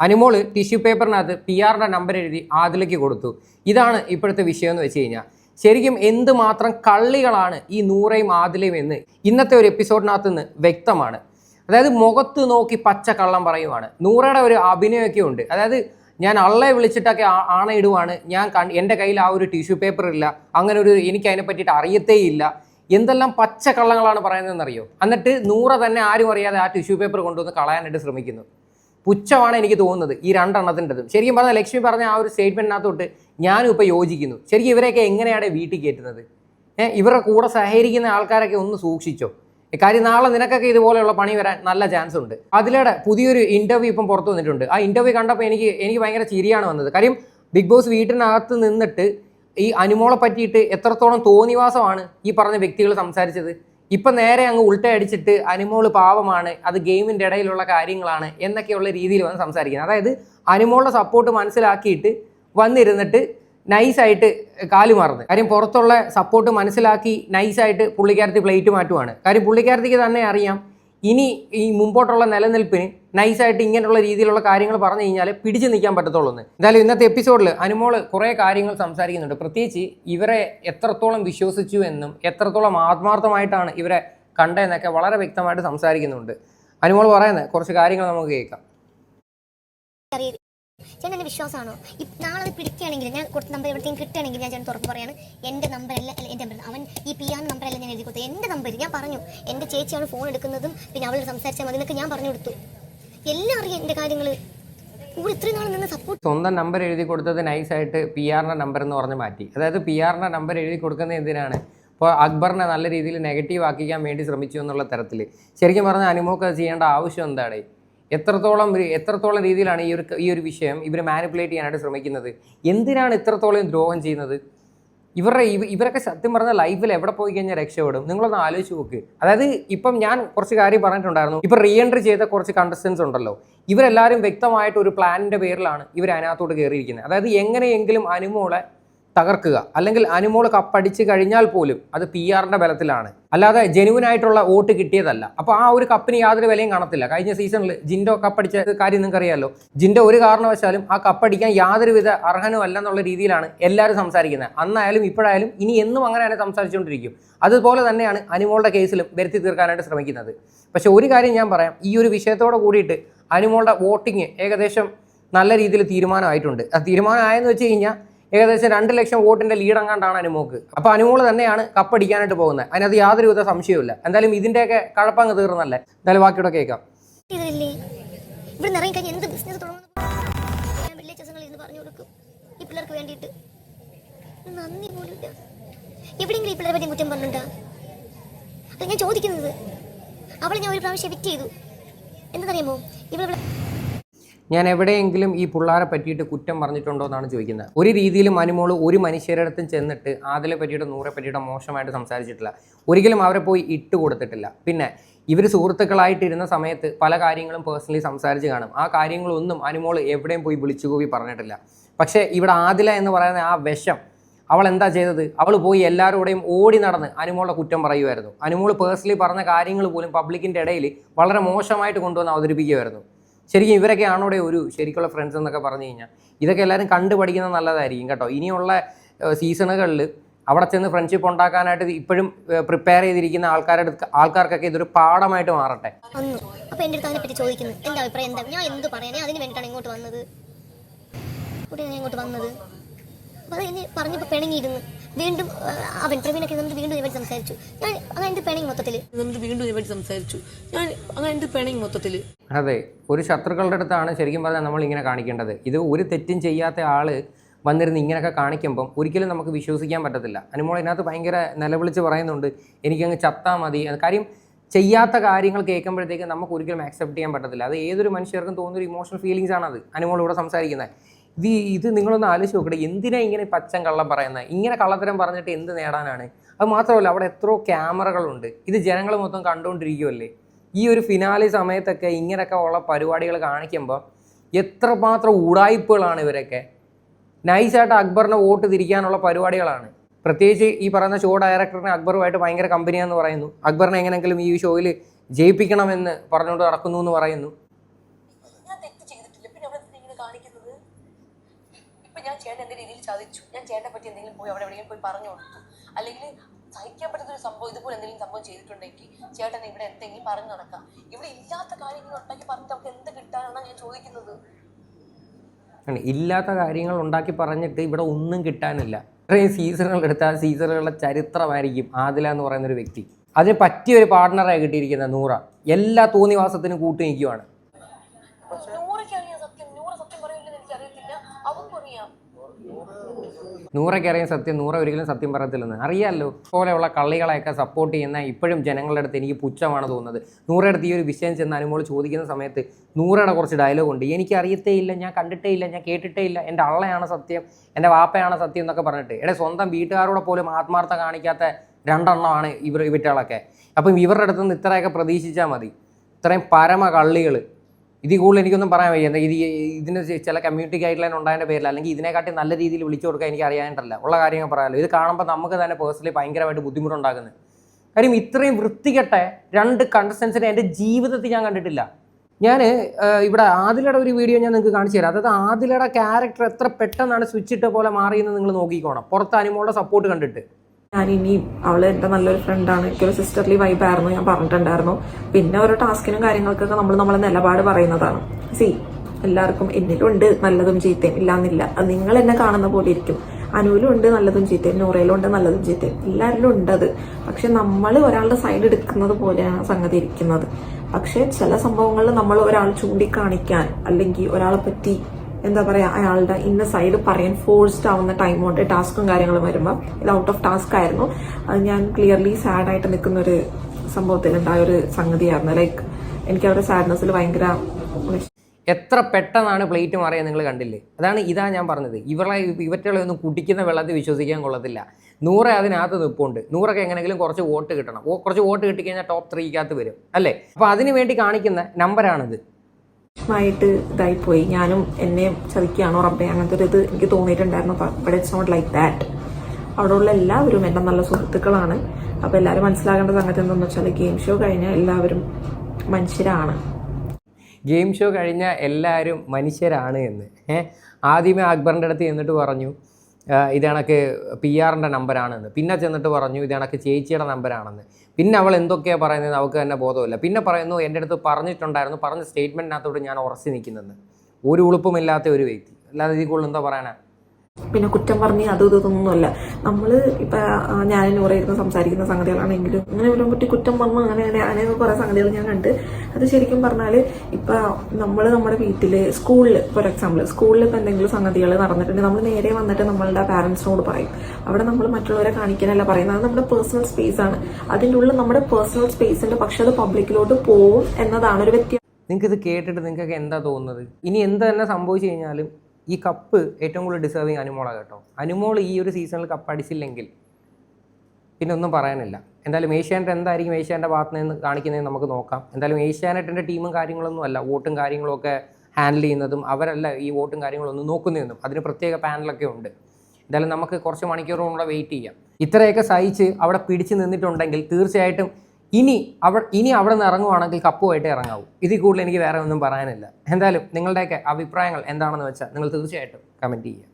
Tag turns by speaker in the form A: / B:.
A: Anumol tissue പേപ്പറിനകത്ത് P ആറിന്റെ number എഴുതി ആദിലേക്ക് കൊടുത്തു. ഇതാണ് ഇപ്പോഴത്തെ വിഷയം എന്ന് വെച്ച് കഴിഞ്ഞാൽ. ശരിക്കും എന്തുമാത്രം കള്ളികളാണ് ഈ നൂറയും ആദിലയും എന്ന് ഇന്നത്തെ ഒരു എപ്പിസോഡിനകത്ത് നിന്ന് വ്യക്തമാണ്. അതായത് മുഖത്ത് നോക്കി പച്ച കള്ളം പറയുവാണ്. നൂറയുടെ ഒരു അഭിനയമൊക്കെ ഉണ്ട്. അതായത് ഞാൻ അള്ളെ വിളിച്ചിട്ടൊക്കെ ആണയിടുവാണ്. ഞാൻ കൺ എന്റെ കയ്യിൽ ആ ഒരു ടിഷ്യൂ പേപ്പർ ഇല്ല. അങ്ങനെ ഒരു എനിക്ക് അതിനെ പറ്റിയിട്ട് അറിയത്തേ ഇല്ല. എന്തെല്ലാം പച്ച കള്ളങ്ങളാണ് പറയുന്നതെന്നറിയോ? എന്നിട്ട് നൂറ തന്നെ ആരും അറിയാതെ ആ ടിഷ്യൂ പേപ്പർ കൊണ്ടുവന്ന് കളയാനായിട്ട് ശ്രമിക്കുന്നു. പുച്ഛമാണ് എനിക്ക് തോന്നുന്നത് ഈ രണ്ടെണ്ണത്തിന്റെതും. ശരിക്കും പറഞ്ഞാൽ ലക്ഷ്മി പറഞ്ഞ ആ ഒരു സ്റ്റേറ്റ്മെന്റിനകത്തോട്ട് ഞാനും ഇപ്പോൾ യോജിക്കുന്നു. ശരിക്കും ഇവരെയൊക്കെ എങ്ങനെയാണ് വീട്ടിൽ കയറ്റുന്നത്? ഇവരുടെ കൂടെ സഹകരിക്കുന്ന ആൾക്കാരൊക്കെ ഒന്ന് സൂക്ഷിച്ചോ? കാര്യം നാളെ നിനക്കൊക്കെ ഇതുപോലെയുള്ള പണി വരാൻ നല്ല ചാൻസ് ഉണ്ട്. അതിലൂടെ പുതിയൊരു ഇന്റർവ്യൂ ഇപ്പം പുറത്തു വന്നിട്ടുണ്ട്. ആ ഇന്റർവ്യൂ കണ്ടപ്പോൾ എനിക്ക് എനിക്ക് ഭയങ്കര ചിരിയാണ് വന്നത്. കാര്യം ബിഗ് ബോസ് വീട്ടിനകത്ത് നിന്നിട്ട് ഈ അനുമോളെ പറ്റിയിട്ട് എത്രത്തോളം തോന്നിവാസമാണ് ഈ പറഞ്ഞ വ്യക്തികൾ സംസാരിച്ചത്? ഇപ്പം നേരെ അങ്ങ് ഉൾട്ടയടിച്ചിട്ട് അനുമോൾ പാവമാണ് അത് ഗെയിമിന്റെ ഇടയിലുള്ള കാര്യങ്ങളാണ് എന്നൊക്കെയുള്ള രീതിയിൽ വന്ന് സംസാരിക്കുന്നത്. അതായത് അനുമോളുടെ സപ്പോർട്ട് മനസ്സിലാക്കിയിട്ട് വന്നിരുന്നിട്ട് നൈസായിട്ട് കാൽ മാറുന്നത് കാര്യം പുറത്തുള്ള സപ്പോർട്ട് മനസ്സിലാക്കി നൈസായിട്ട് പുള്ളിക്കാരത്തി പ്ലേറ്റ് മാറ്റുവാണ്. കാര്യം പുള്ളിക്കാരത്തിക്ക് തന്നെ അറിയാം ഇനി ഈ മുമ്പോട്ടുള്ള നിലനിൽപ്പിന് നൈസായിട്ട് ഇങ്ങനെയുള്ള രീതിയിലുള്ള കാര്യങ്ങൾ പറഞ്ഞു കഴിഞ്ഞാൽ പിടിച്ചു നിൽക്കാൻ പറ്റത്തുള്ളൂ എന്ന്. എന്തായാലും ഇന്നത്തെ എപ്പിസോഡിൽ അനുമോൾ കുറേ കാര്യങ്ങൾ സംസാരിക്കുന്നുണ്ട്. പ്രത്യേകിച്ച് ഇവരെ എത്രത്തോളം വിശ്വസിച്ചു എന്നും എത്രത്തോളം ആത്മാർത്ഥമായിട്ടാണ് ഇവരെ കണ്ടതെന്നൊക്കെ വളരെ വ്യക്തമായിട്ട് സംസാരിക്കുന്നുണ്ട്. അനുമോൾ പറയുന്നത് കുറച്ച് കാര്യങ്ങൾ നമുക്ക് കേൾക്കാം.
B: ചേട്ടൻ എന്റെ വിശ്വാസമാണോ? ഇപ്പം നാളെ അത് പിടിക്കുകയാണെങ്കിൽ ഞാൻ കൊടുത്ത നമ്പർ എവിടെയും കിട്ടുകയാണെങ്കിൽ ഞാൻ ചേട്ടൻ തുറന്ന് പറയാണ് എന്റെ നമ്പർ അല്ല എന്റെ നമ്പർ അവൻ ഈ പി ആർ നമ്പർ അല്ല ഞാൻ എഴുതി കൊടുത്തത്. എന്റെ നമ്പർ ഞാൻ പറഞ്ഞു എന്റെ ചേച്ചിയാണ് ഫോൺ എടുക്കുന്നതും പിന്നെ അവളോട് സംസാരിച്ചാൽ മതി എന്നൊക്കെ ഞാൻ പറഞ്ഞു കൊടുത്തു. എല്ലാം അറിയാം എന്റെ കാര്യങ്ങൾ
A: സ്വന്തം നമ്പർ എഴുതി കൊടുത്തത് നൈസായിട്ട് പി ആറിന്റെ നമ്പർ എന്ന് പറഞ്ഞ് മാറ്റി. അതായത് പി ആറിന്റെ നമ്പർ എഴുതി കൊടുക്കുന്നത് എന്തിനാണ്? ഇപ്പോൾ അക്ബറിനെ നല്ല രീതിയിൽ നെഗറ്റീവ് ആക്കിക്കാൻ വേണ്ടി ശ്രമിച്ചു എന്നുള്ള തരത്തിൽ ശരിക്കും പറഞ്ഞാൽ അനുമോക്ക് ചെയ്യേണ്ട ആവശ്യം എന്താണ്? എത്രത്തോളം എത്രത്തോളം രീതിയിലാണ് ഈ ഒരു ഈ ഒരു വിഷയം ഇവർ മാനിപ്പുലേറ്റ് ചെയ്യാനായിട്ട് ശ്രമിക്കുന്നത്? എന്തിനാണ് ഇത്രത്തോളം ദ്രോഹം ചെയ്യുന്നത്? ഇവരുടെ ഇവ ഇവരൊക്കെ സത്യം പറഞ്ഞ ലൈഫിൽ എവിടെ പോയി കഴിഞ്ഞാൽ രക്ഷപ്പെടും? നിങ്ങളൊന്ന് ആലോചിച്ച് നോക്ക്. അതായത് ഇപ്പം ഞാൻ കുറച്ച് കാര്യം പറഞ്ഞിട്ടുണ്ടായിരുന്നു. ഇപ്പം റീ എൻട്രി ചെയ്ത കുറച്ച് കണ്ടസ്റ്റൻസ് ഉണ്ടല്ലോ. ഇവരെല്ലാവരും വ്യക്തമായിട്ട് ഒരു പ്ലാനിന്റെ പേരിലാണ് ഇവർ അതിനകത്തോട്ട് കയറിയിരിക്കുന്നത് അതായത് എങ്ങനെയെങ്കിലും അനുമോളെ തകർക്കുക. അല്ലെങ്കിൽ അനുമോൾ കപ്പടിച്ച് കഴിഞ്ഞാൽ പോലും അത് പി ആറിന്റെ ബലത്തിലാണ്. അല്ലാതെ ജെനുവിൻ ആയിട്ടുള്ള വോട്ട് കിട്ടിയതല്ല. അപ്പോൾ ആ ഒരു കപ്പിന് യാതൊരു വിലയും കാണത്തില്ല. കഴിഞ്ഞ സീസണിൽ ജിൻഡോ കപ്പടിച്ച കാര്യം നിങ്ങൾക്ക് അറിയാലോ ജിൻഡോ ഒരു കാരണവശാലും ആ കപ്പടിക്കാൻ യാതൊരുവിധ അർഹനും അല്ലെന്നുള്ള രീതിയിലാണ് എല്ലാവരും സംസാരിക്കുന്നത്. അന്നായാലും ഇപ്പോഴായാലും ഇനി എന്നും അങ്ങനെ തന്നെ സംസാരിച്ചുകൊണ്ടിരിക്കും. അതുപോലെ തന്നെയാണ് അനുമോളുടെ കേസിലും വരുത്തി തീർക്കാനായിട്ട് ശ്രമിക്കുന്നത്. പക്ഷേ ഒരു കാര്യം ഞാൻ പറയാം. ഈ ഒരു വിഷയത്തോടെ കൂടിയിട്ട് അനുമോളുടെ വോട്ടിങ് ഏകദേശം നല്ല രീതിയിൽ തീരുമാനമായിട്ടുണ്ട്. ആ തീരുമാനമായെന്ന് വെച്ച് കഴിഞ്ഞാൽ ഏകദേശം രണ്ട് ലക്ഷം വോട്ടിന്റെ ലീഡ് അങ്ങാണ്ടാണ് അനുമോക്ക്. അപ്പൊ അനുമോൾ തന്നെയാണ് കപ്പടിക്കാനായിട്ട് പോകുന്നത്. അതിനകത്ത് യാതൊരു വിധ സംശയവുമില്ല. എന്തായാലും ഇതിന്റെയൊക്കെ കഴപ്പങ്ങ് തീർന്നല്ലേ? എന്തായാലും ബാക്കിയുടെ കേൾക്കാം.
B: എന്ത് ബിസിനസ് പറഞ്ഞു കൊടുക്കും. ഈ പിള്ളേർക്ക് ഈ ഞാൻ ചോദിക്കുന്നത്. അവളെ ഞാൻ ഒരു പ്രാവശ്യം എവിറ്റ് ചെയ്തു. എന്താണെന്നറിയാമോ ഇവിടെ
A: ഞാൻ എവിടെയെങ്കിലും ഈ പിള്ളേരെ പറ്റിയിട്ട് കുറ്റം പറഞ്ഞിട്ടുണ്ടോ എന്നാണ് ചോദിക്കുന്നത്. ഒരു രീതിയിലും അനുമോൾ ഒരു മനുഷ്യരുടെ അടുത്തും ചെന്നിട്ട് ആദിലെ പറ്റിയിട്ട് നൂറെ പറ്റിയിട്ട് മോശമായിട്ട് സംസാരിച്ചിട്ടില്ല. ഒരിക്കലും അവരെ പോയി ഇട്ട് കൊടുത്തിട്ടില്ല. പിന്നെ ഇവർ സുഹൃത്തുക്കളായിട്ടിരുന്ന സമയത്ത് പല കാര്യങ്ങളും പേഴ്സണലി സംസാരിച്ച് കാണും. ആ കാര്യങ്ങളൊന്നും അനുമോൾ എവിടെയും പോയി വിളിച്ചു കൂവി പറഞ്ഞിട്ടില്ല. പക്ഷേ ഇവിടെ ആദില എന്ന് പറയുന്ന ആ വിഷം അവൾ എന്താ ചെയ്തത്? അവൾ പോയി എല്ലാവരോടെയും ഓടി നടന്ന് അനുമോളുടെ കുറ്റം പറയുമായിരുന്നു അനുമോൾ പേഴ്സണലി പറഞ്ഞ കാര്യങ്ങൾ പോലും പബ്ലിക്കിന്റെ ഇടയിൽ വളരെ മോശമായിട്ട് കൊണ്ടുവന്ന് അവതരിപ്പിക്കുമായിരുന്നു ശരിക്കും ഇവരൊക്കെ ആണോടെ ഒരു ശരിക്കുള്ള ഫ്രണ്ട്സ് എന്നൊക്കെ പറഞ്ഞു കഴിഞ്ഞാൽ ഇതൊക്കെ എല്ലാവരും കണ്ടു പഠിക്കുന്നത് നല്ലതായിരിക്കും കേട്ടോ. ഇനിയുള്ള സീസണുകളിൽ അവിടെ ചെന്ന് ഫ്രണ്ട്ഷിപ്പ് ഉണ്ടാക്കാനായിട്ട് ഇപ്പോഴും പ്രിപ്പയർ ചെയ്തിരിക്കുന്ന ആൾക്കാരുടെ ആൾക്കാർക്കൊക്കെ ഇതൊരു പാഠമായിട്ട് മാറട്ടെ.
B: ചോദിക്കുന്നു. അഭിപ്രായം? ഞാൻ അതിന് ഇങ്ങോട്ട് വന്നത്. ഞാൻ ഇങ്ങോട്ട് വന്നത്. വീണ്ടും അവൻ പ്രവീണൊക്കെ വീണ്ടും സംസാരിച്ചു. ഞാൻ അങ്ങനെ എന്ത് പേണെങ്കിൽ മൊത്തത്തിൽ.
C: എന്നിട്ട് വീണ്ടും ഇതിനെപ്പറ്റി സംസാരിച്ചു. ഞാൻ അങ്ങനെ എന്ത് പേണെങ്കിൽ മൊത്തത്തിൽ
A: അതെ ഒരു ശത്രുക്കളുടെ അടുത്താണ് ശരിക്കും പറഞ്ഞാൽ നമ്മൾ ഇങ്ങനെ കാണിക്കേണ്ടത്. ഇത് ഒരു തെറ്റും ചെയ്യാത്ത ആൾ വന്നിരുന്ന് ഇങ്ങനെയൊക്കെ കാണിക്കുമ്പം ഒരിക്കലും നമുക്ക് വിശ്വസിക്കാൻ പറ്റത്തില്ല. അനുമോൾ ഇതിനകത്ത് ഭയങ്കര നിലവിളിച്ച് പറയുന്നുണ്ട് എനിക്കങ്ങ് ചത്താൽ മതി. കാര്യം ചെയ്യാത്ത കാര്യങ്ങൾ കേൾക്കുമ്പോഴത്തേക്ക് നമുക്ക് ഒരിക്കലും ആക്സെപ്റ്റ് ചെയ്യാൻ പറ്റത്തില്ല. അത് ഏതൊരു മനുഷ്യർക്കും തോന്നുന്ന ഒരു ഇമോഷണൽ ഫീലിങ്സ് ആണ് അത് അനുമോൾ ഇവിടെ സംസാരിക്കുന്നത്. ഇത് ഇത് നിങ്ങളൊന്ന് ആലോചിച്ച് നോക്കട്ടെ എന്തിനാ ഇങ്ങനെ പച്ചൻ കള്ളം പറയുന്നത്? ഇങ്ങനെ കള്ളത്തരം പറഞ്ഞിട്ട് എന്ത് നേടാനാണ്? അത് മാത്രമല്ല അവിടെ എത്രയോ ക്യാമറകളുണ്ട്. ഇത് ജനങ്ങൾ മൊത്തം കണ്ടുകൊണ്ടിരിക്കുമല്ലേ ഈ ഒരു ഫിനാലി സമയത്തൊക്കെ ഇങ്ങനെയൊക്കെ ഉള്ള പരിപാടികൾ കാണിക്കുമ്പോൾ എത്രമാത്രം ഉടായ്പകളാണ് ഇവരൊക്കെ. നൈസായിട്ട് അക്ബറിനെ വോട്ട് തിരിക്കാനുള്ള പരിപാടികളാണ്. പ്രത്യേകിച്ച് ഈ പറയുന്ന ഷോ ഡയറക്ടറിന് അക്ബറുമായിട്ട് ഭയങ്കര കമ്പനിയാന്ന് പറയുന്നു. അക്ബറിനെ എങ്ങനെയെങ്കിലും ഈ ഷോയിൽ ജയിപ്പിക്കണമെന്ന് പറഞ്ഞുകൊണ്ട് നടക്കുന്നു എന്ന് പറയുന്നു.
C: ഞാൻ ചേട്ടൻ എന്റെ രീതിയിൽ ചതിച്ചു? ഞാൻ ചേട്ടനെ പറ്റി എന്തെങ്കിലും പോയി അവിടെ എവിടെയെങ്കിലും പോയി പറഞ്ഞു കൊടുത്തു അല്ലെങ്കിൽ സഹിക്കാൻ പറ്റുന്ന ഒരു സംഭവം ഇതുപോലെ എന്തെങ്കിലും സംഭവം ചെയ്തിട്ടുണ്ടെങ്കിൽ ചേട്ടൻ ഇവിടെ എന്തെങ്കിലും പറഞ്ഞു നടക്കാം. ഇവിടെ ഇല്ലാത്ത കാര്യങ്ങൾ ഉണ്ടാക്കി പറഞ്ഞിട്ട് അവർക്ക് എന്ത് കിട്ടാനാണ് ഞാൻ ചോദിക്കുന്നത്.
A: ഇല്ലാത്ത കാര്യങ്ങൾ ഉണ്ടാക്കി പറഞ്ഞിട്ട് ഇവിടെ ഒന്നും കിട്ടാനില്ല. ഇത്രയും സീസണുകൾ എടുത്താൽ സീസണുകളുടെ ചരിത്രമായിരിക്കും ആദില എന്ന് പറയുന്ന ഒരു വ്യക്തി. അതിന് പറ്റിയ ഒരു പാർട്ട്ണറായി കിട്ടിയിരിക്കുന്ന നൂറ. എല്ലാ തോന്നിവാസത്തിനും കൂട്ടു നിൽക്കുവാണ്.
C: നൂറയ്ക്ക്
A: അറിയാൻ സത്യം നൂറ ഒരിക്കലും സത്യം പറയത്തില്ലെന്ന്. അറിയാമല്ലോ പോലെയുള്ള കള്ളികളെയൊക്കെ സപ്പോർട്ട് ചെയ്യുന്ന ഇപ്പോഴും ജനങ്ങളുടെ അടുത്ത് എനിക്ക് പുച്ഛമാണ് തോന്നുന്നത്. നൂറയുടെ ഈ ഒരു വിഷയം ചെന്ന് അനുമോൾ ചോദിക്കുന്ന സമയത്ത് നൂറയുടെ കുറച്ച് ഡയലോഗ് ഉണ്ട്. എനിക്ക് അറിയത്തേ ഇല്ല ഞാൻ കണ്ടിട്ടേ ഇല്ല ഞാൻ കേട്ടിട്ടേ ഇല്ല. എന്റെ അള്ളയാണ് സത്യം എന്റെ വാപ്പയാണ് സത്യം എന്നൊക്കെ പറഞ്ഞിട്ട്. എടെ സ്വന്തം വീട്ടുകാരോടെ പോലും ആത്മാർത്ഥ കാണിക്കാത്ത രണ്ടെണ്ണമാണ് ഇവർ ഇവറ്റകളൊക്കെ. അപ്പം ഇവരുടെ അടുത്ത് നിന്ന് ഇത്രയൊക്കെ പ്രതീക്ഷിച്ചാൽ മതി. ഇത്രയും പരമ കള്ളികൾ ഇതിൽ കൂടുതൽ എനിക്കൊന്നും പറയാൻ വയ്യ. ഇത് ഇതിന് ചില കമ്മ്യൂണിറ്റി ഗൈഡ് ലൈൻ ഉണ്ടായതിന്റെ പേരിൽ അല്ലെങ്കിൽ ഇതിനെക്കാട്ടി നല്ല രീതിയിൽ വിളിച്ചു കൊടുക്കാൻ എനിക്ക് അറിയാനായിട്ടല്ല ഉള്ള കാര്യങ്ങൾ പറയാമല്ലോ ഇത് കാണുമ്പോൾ നമുക്ക് തന്നെ പേഴ്സണലി ഭയങ്കരമായിട്ട് ബുദ്ധിമുട്ടുണ്ടാക്കുന്നത്. കാര്യം ഇത്രയും വൃത്തികെട്ട രണ്ട് കണ്ടസ്റ്റൻസിനെ എന്റെ ജീവിതത്തിൽ ഞാൻ കണ്ടിട്ടില്ല. ഞാൻ ഇവിടെ ആദിലയുടെ ഒരു വീഡിയോ ഞാൻ നിങ്ങൾക്ക് കാണിച്ചു തരാം. അതായത് ആദിലയുടെ ക്യാരക്ടർ എത്ര പെട്ടെന്നാണ് സ്വിച്ച് ഇട്ട പോലെ മാറിയെന്ന് നിങ്ങൾ നോക്കിക്കോണം. പുറത്ത് അനിമോളുടെ സപ്പോർട്ട് കണ്ടിട്ട്.
D: ഞാൻ ഇനിയും അവൾ എന്റെ നല്ലൊരു ഫ്രണ്ടാണ് എനിക്കൊരു സിസ്റ്റർലി വൈബായിരുന്നു ഞാൻ പറഞ്ഞിട്ടുണ്ടായിരുന്നു. പിന്നെ ഓരോ ടാസ്കിനും കാര്യങ്ങൾക്കൊക്കെ നമ്മൾ നമ്മളെ നിലപാട് പറയുന്നതാണ്. സി എല്ലാവർക്കും എന്നിലുണ്ട് നല്ലതും ചീത്തയും. ഇല്ലാന്നില്ല. നിങ്ങൾ എന്നെ കാണുന്ന പോലെ ഇരിക്കും. അനുവിലും ഉണ്ട് നല്ലതും ചീത്തയും. നൂറയിലും ഉണ്ട് നല്ലതും ചീത്തയും. എല്ലാവരിലും ഉണ്ട് അത്. പക്ഷെ നമ്മൾ ഒരാളുടെ സൈഡ് എടുക്കുന്നത് പോലെയാണ് സംഗതി ഇരിക്കുന്നത്. പക്ഷെ ചില സംഭവങ്ങളിൽ നമ്മൾ ഒരാൾ ചൂണ്ടിക്കാണിക്കാൻ അല്ലെങ്കിൽ ഒരാളെ പറ്റി എന്താ പറയാ അയാളുടെ ഇന്ന സൈഡ് പറയാൻ ഫോഴ്സ്ഡ് ആവുന്ന ടൈം ഉണ്ട് ടാസ്കും കാര്യങ്ങളും വരുമ്പോൾ ഇത് ഔട്ട് ഓഫ് ടാസ്ക് ആയിരുന്നു. അത് ഞാൻ ക്ലിയർലി സാഡ് ആയിട്ട് നിൽക്കുന്ന ഒരു സംഭവത്തിൽ ഉണ്ടായ ഒരു സംഗതിയായിരുന്നു. ലൈക്ക് എനിക്ക് അവരുടെ സാഡ്നെസ്സിൽ ഭയങ്കര
A: എത്ര പെട്ടെന്നാണ് പ്ലേറ്റ് മാറിയത് നിങ്ങൾ കണ്ടില്ലേ? അതാണ് ഇതാ ഞാൻ പറഞ്ഞത്. ഇവരെ ഇവറ്റകളെ ഒന്നും കുടിക്കുന്ന വെള്ളത്തിൽ വിശ്വസിക്കാൻ കൊള്ളത്തില്ല. നൂറ് അതിനകത്ത് നിൽപ്പുണ്ട് നൂറൊക്കെ എങ്ങനെങ്കിലും കുറച്ച് വോട്ട് കിട്ടണം. കുറച്ച് വോട്ട് കിട്ടിക്കഴിഞ്ഞാൽ ടോപ്പ് ത്രീക്കകത്ത് വരും. അല്ലേ? അപ്പോൾ അതിന് വേണ്ടി കാണിക്കുന്ന നമ്പറാണിത്
D: ആയിട്ട് ഇതായിപ്പോയി. ഞാനും എന്നെ ചതിക്കുകയാണോ റബ്ബെ? അങ്ങനത്തെ ഒരു ഇത് എനിക്ക് തോന്നിയിട്ടുണ്ടായിരുന്നു. But it's not like that അവിടെയുള്ള എല്ലാവരും എന്റെ നല്ല സുഹൃത്തുക്കളാണ്. അപ്പോൾ എല്ലാവരും മനസ്സിലാകേണ്ട സംഗതി എന്താണെന്ന് വെച്ചാൽ ഗെയിം ഷോ കഴിഞ്ഞ എല്ലാവരും മനുഷ്യരാണ്.
A: ഗെയിം ഷോ കഴിഞ്ഞ എല്ലാവരും മനുഷ്യരാണ് എന്ന്. ഏഹ് ആദ്യമേ അക്ബറിന്റെ അടുത്ത് ചെന്നിട്ട് പറഞ്ഞു ആ, ഇത് കണക്ക് പി ആറിന്റെ നമ്പറാണെന്ന് പിന്നെ ചെന്നിട്ട് പറഞ്ഞു ഇത് കണക്ക് ചേച്ചിയുടെ നമ്പറാണെന്ന് പിന്നെ അവൾ എന്തൊക്കെയാണ് പറയുന്നത് അവൾക്ക് തന്നെ ബോധമില്ല. പിന്നെ പറയുന്നു എന്റെ അടുത്ത് പറഞ്ഞിട്ടുണ്ടായിരുന്നു പറഞ്ഞ സ്റ്റേറ്റ്മെന്റിനകത്തോട് ഞാൻ ഉറച്ചു നിൽക്കുന്നെന്ന് ഒരു ഉളുപ്പുമില്ലാത്ത ഒരു വ്യക്തി. അല്ലാതെ ഇതിൽ കൂടുതൽ എന്താ പറയാനാ
D: പിന്നെ കുറ്റം പറഞ്ഞ് അതും ഇതൊന്നുമല്ല. നമ്മൾ ഇപ്പൊ ഞാൻ നൂറെ ഇരുന്ന് സംസാരിക്കുന്ന സംഗതികളാണെങ്കിലും അങ്ങനെ കുട്ടി കുറ്റം പറഞ്ഞു അങ്ങനെ അങ്ങനെ അങ്ങനെ കുറെ സംഗതികൾ ഞാൻ കണ്ട്. അത് ശരിക്കും പറഞ്ഞാൽ ഇപ്പൊ നമ്മൾ നമ്മുടെ വീട്ടിൽ സ്കൂളിൽ ഫോർ എക്സാമ്പിൾ സ്കൂളിൽ ഇപ്പൊ എന്തെങ്കിലും സംഗതികൾ നടന്നിട്ടുണ്ടെങ്കിൽ നമ്മൾ നേരെ വന്നിട്ട് നമ്മളുടെ പാരന്റ്സിനോട് പറയും. അവിടെ നമ്മൾ മറ്റുള്ളവരെ കാണിക്കാനല്ല പറയുന്നത്. അത് നമ്മുടെ പേഴ്സണൽ സ്പേസ് ആണ്. അതിന്റെ ഉള്ളിൽ നമ്മുടെ പേഴ്സണൽ സ്പേസിന്റെ പക്ഷെ അത് പബ്ലിക്കിലോട്ട് പോവും എന്നതാണ് ഒരു വ്യത്യാസം
A: നിങ്ങൾക്ക് ഇത് കേട്ടിട്ട് നിങ്ങൾക്കൊക്കെ എന്താ തോന്നുന്നത്? ഇനി എന്ത് തന്നെ സംഭവിച്ചു കഴിഞ്ഞാലും ഈ കപ്പ് ഏറ്റവും കൂടുതൽ ഡിസേർവിങ് അനുമോളാണ് കേട്ടോ. അനുമോൾ ഈ ഒരു സീസണിൽ കപ്പ് അടിച്ചില്ലെങ്കിൽ പിന്നെ ഒന്നും പറയാനില്ല. എന്തായാലും ഏഷ്യാനെറ്റ് എന്തായിരിക്കും ഏഷ്യാന്റെ ഭാഗത്ത് നിന്ന് കാണിക്കുന്നതെന്ന് നമുക്ക് നോക്കാം. എന്തായാലും ഏഷ്യാനെറ്റിന്റെ ടീമും കാര്യങ്ങളൊന്നും അല്ല. വോട്ടും കാര്യങ്ങളൊക്കെ ഹാൻഡിൽ ചെയ്യുന്നതും അവരല്ല ഈ വോട്ടും കാര്യങ്ങളൊന്നും നോക്കുന്നതെന്നും അതിന് പ്രത്യേക പാനലൊക്കെ ഉണ്ട്. എന്തായാലും നമുക്ക് കുറച്ച് മണിക്കൂറും കൂടെ വെയിറ്റ് ചെയ്യാം. ഇത്രയൊക്കെ സഹിച്ച് അവിടെ പിടിച്ച് നിന്നിട്ടുണ്ടെങ്കിൽ തീർച്ചയായിട്ടും ഇനി അവ ഇനി അവിടെ നിന്ന് ഇറങ്ങുവാണെങ്കിൽ കപ്പുമായിട്ട് ഇറങ്ങാവൂ. ഇതിൽ കൂടുതൽ എനിക്ക് വേറെ ഒന്നും പറയാനില്ല. എന്തായാലും നിങ്ങളുടെയൊക്കെ അഭിപ്രായങ്ങൾ എന്താണെന്ന് വെച്ചാൽ നിങ്ങൾ തീർച്ചയായിട്ടും കമന്റ് ചെയ്യുക.